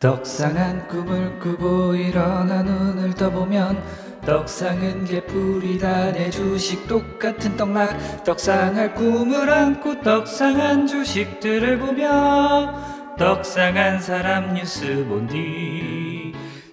떡상한 꿈을 꾸고 일어나 눈을 떠보면 떡상은 개뿔이 다 내 주식 똑같은 떡락 떡상할 꿈을 안고 떡상한 주식들을 보며 떡상한 사람 뉴스 본뒤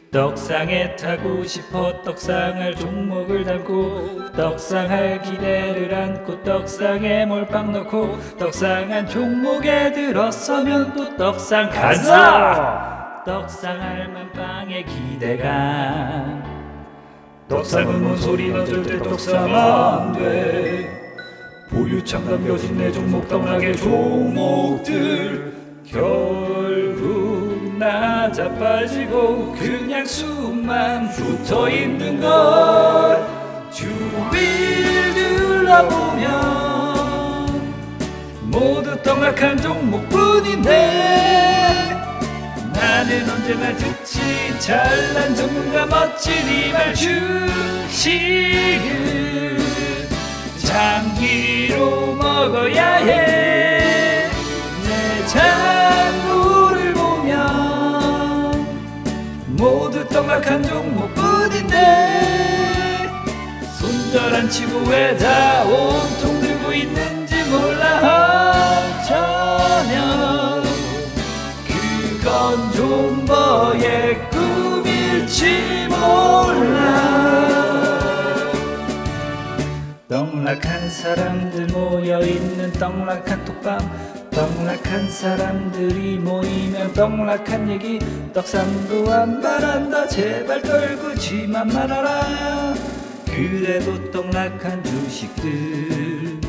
떡상에 타고 싶어 떡상할 종목을 담고 떡상할 기대를 안고 떡상에 몰빵 넣고 떡상한 종목에 들어서면 또 떡상 가자 떡상할 만빵의 기대감. 떡상은 뭔 소리 나 절대 떡상 안돼. 보유창 담겨진 내 종목 떡락의 종목들. 결국 나 자빠지고 그냥 숨만 붙어 있는 걸 주위를 둘러보면 모두 떡락한 종목뿐인데 언제나 듣지 잘난 전문가 멋진 이말 주식을 장기로 먹어야 해. 내 장부를 보면 모두 떡락한 종목뿐인데 손절 안 치고 왜 다 온통 들고 있는 존버의 꿈일지 몰라. 떡락한 사람들 모여있는 떡락한 톡방. 떡락한 사람들이 모이면 떡락한 얘기. 떡상도 안 바란다. 제발 떨구지만 말아라. 그래도 떡락한 주식들.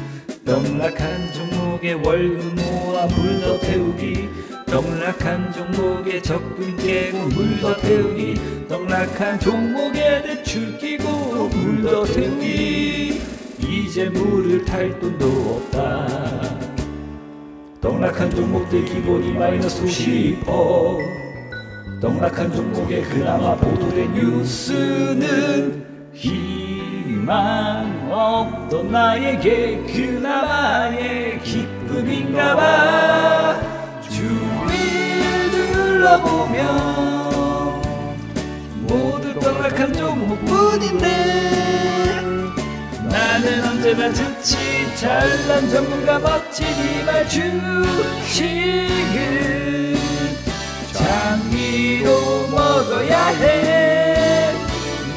떡락한 종목에 월급 모아 물더 태우기 떡락한 종목에 적금 깨고 물 더 태우기 떡락한 종목에 대출 끼고 물 더 태우기 이제 물을 탈 돈도 없다. 떡락한 종목들 기본이 마이너스 50% 떡락한 종목에 그나마 보도된 뉴스는 희망 없던 나에게 그나마의 기쁨인가봐 떡락한 종목뿐인데 나는 언제나 듣지. 잘난 전문가 멋진 이말 주식을 장기로 먹어야 해.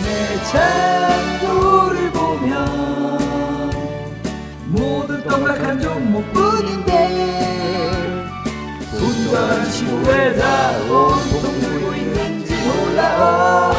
내 장부를 보면 모두 떡락한 종목뿐인데 손과 시구에다 온통 들고 있는지 몰라